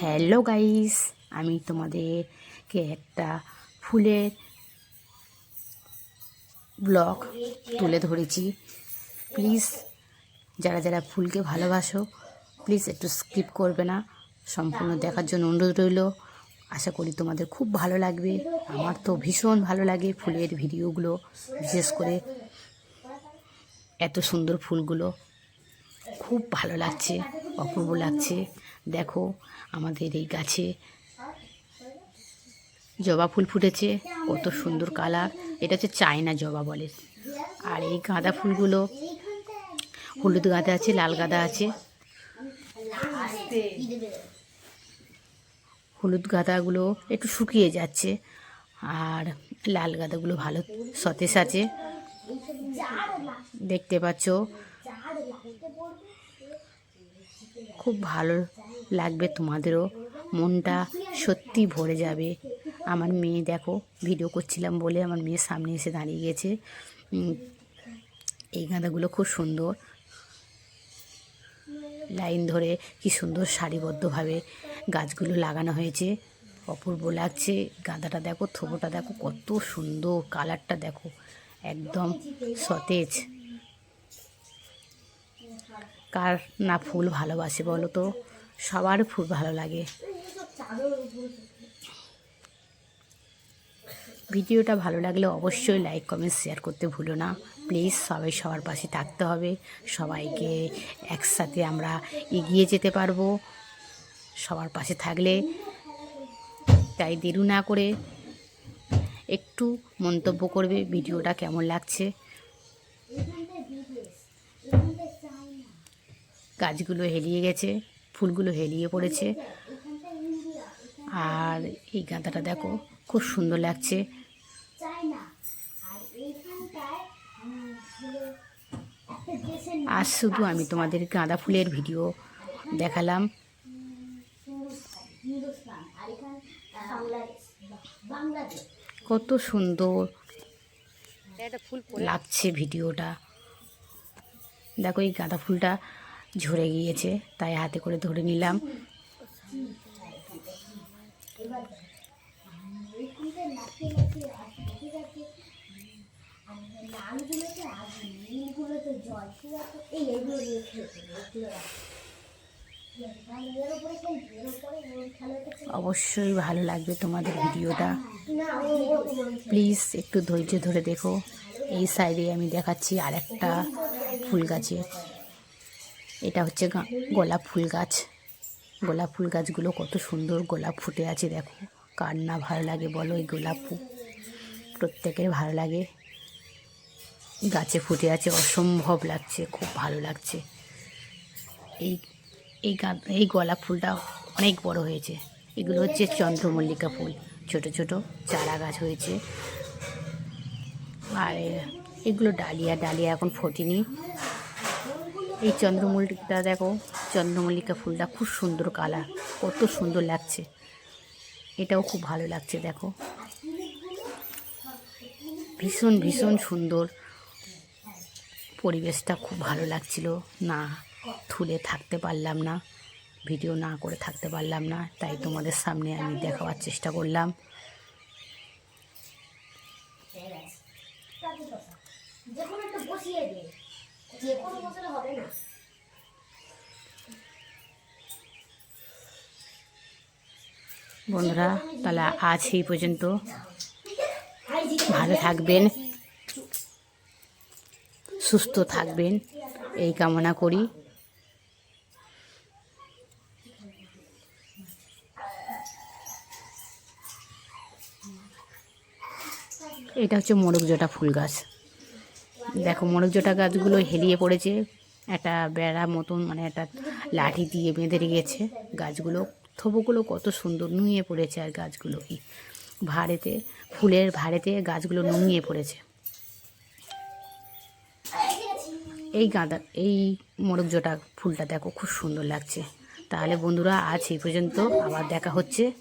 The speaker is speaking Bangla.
হ্যালো গাইস আমি তোমাদেরকে একটা ফুলের ব্লগ তুলে ধরেছি। প্লিজ যারা যারা ফুলকে ভালোবাসো প্লিজ একটু স্কিপ করবে না। সম্পূর্ণ দেখার জন্য অনুরোধ রইল। আশা করি তোমাদের খুব ভালো লাগবে। আমার তো ভীষণ ভালো লাগে ফুলের ভিডিওগুলো, বিশেষ করে এত সুন্দর ফুলগুলো। খুব ভালো লাগছে, অপূর্ব লাগছে। দেখো আমাদের এই গাছে জবা ফুল ফুটেছে, কত সুন্দর কালার। এটা হচ্ছে চায়না জবা বলে। আর এই গাঁদা ফুলগুলো, হলুদ গাঁদা আছে, লাল গাঁদা আছে। হলুদ গাঁদাগুলো একটু শুকিয়ে যাচ্ছে, আর লাল গাঁদাগুলো ভালো সতেজ আছে। দেখতে পাচ্ছ? খুব ভালো লাগবে তোমাদেরও। মনটা সত্যি ভরে যাবে। আমার মেয়ে দেখো ভিডিও করছিলাম বলে আমার মেয়ের সামনে এসে দাঁড়িয়ে গেছে। এই গাঁদাগুলো খুব সুন্দর। লাইন ধরে কি সুন্দর সারিবদ্ধভাবে গাছগুলো লাগানো হয়েছে। অপূর্ব লাগছে। গাঁদাটা দেখো থোবোটা দেখো, কত সুন্দর কালারটা দেখো। একদম সতেজ। কার না ফুল ভালোবাসে বলো তো? সবার ফুল ভালো লাগে। ভিডিওটা ভালো লাগলে অবশ্যই লাইক, কমেন্ট, শেয়ার করতে ভুলো না। প্লিজ সবাই সবার পাশে থাকতে হবে। সবাইকে একসাথে আমরা এগিয়ে যেতে পারব। সবার পাশে থাকলে তাই দেরি না করে একটু মন্তব্য করবে ভিডিওটা কেমন লাগছে। গাছগুলো হেলিয়ে গেছে। ফুলগুলো হেলিয়ে পড়েছে। আর এই গাঁদাটা দেখো, খুব সুন্দর লাগছে। আজ শুধু আমি তোমাদের গাঁদা ফুলের ভিডিও দেখালাম। কত সুন্দর লাগছে ভিডিওটা। দেখো এই গাঁদা ফুলটা। ঝরে গিয়েছে, তাই হাতে করে ধরে নিলাম। অবশ্যই ভালো লাগবে তোমাদের ভিডিওটা। প্লিজ একটু ধৈর্য ধরে দেখো। এই সাইডে আমি দেখাচ্ছি আরেকটা ফুল গাছে এটা হচ্ছে গোলাপ ফুল গাছ। গোলাপ ফুল গাছগুলো কত সুন্দর গোলাপ ফুটে আছে, দেখো। কার না ভালো লাগে বলো এই গোলাপ ফুল? প্রত্যেকের ভালো লাগে। গাছে ফুটে আছে, অসম্ভব লাগছে, খুব ভালো লাগছে। এই এই গা, এই গোলাপ ফুলটা অনেক বড় হয়েছে। এগুলো হচ্ছে চন্দ্রমল্লিকা ফুল। ছোট ছোট চারা গাছ হয়েছে। আর এগুলো ডালিয়া ডালিয়া এখন ফোটেনি। এই চন্দ্রমল্লিকা দেখো চন্দ্রমল্লিকা ফুলটা খুব সুন্দর কালার কত সুন্দর লাগছে এটাও খুব ভালো লাগছে দেখো ভীষণ ভীষণ সুন্দর পরিবেশটা খুব ভালো লাগছিল না থুলে থাকতে পারলাম না ভিডিও না করে থাকতে পারলাম না তাই তোমাদের সামনে আমি দেখাবার চেষ্টা করলাম একটা বসিয়ে দে যে কোনো হবে না। বন্ধুরা তাহলে আজ এই পর্যন্ত। ভালো থাকবেন সুস্থ থাকবেন এই কামনা করি। এটা হচ্ছে মোরগজোটা ফুল গাছ। দেখো মোরগজোটা গাছগুলো হেলিয়ে পড়েছে। একটা বেড়া মতন মানে একটা লাঠি দিয়ে বেঁধে রেখেছে গাছগুলো। থোবগুলো কত সুন্দর নুয়ে পড়েছে আর গাছগুলো কি। ভাড়েতে, ফুলের ভাড়েতে গাছগুলো নুয়ে পড়েছে। এই গাঁদা, এই মোরগজোটা ফুলটা দেখো, খুব সুন্দর লাগছে। তাহলে বন্ধুরা, আজ এই পর্যন্ত আবার দেখা হচ্ছে।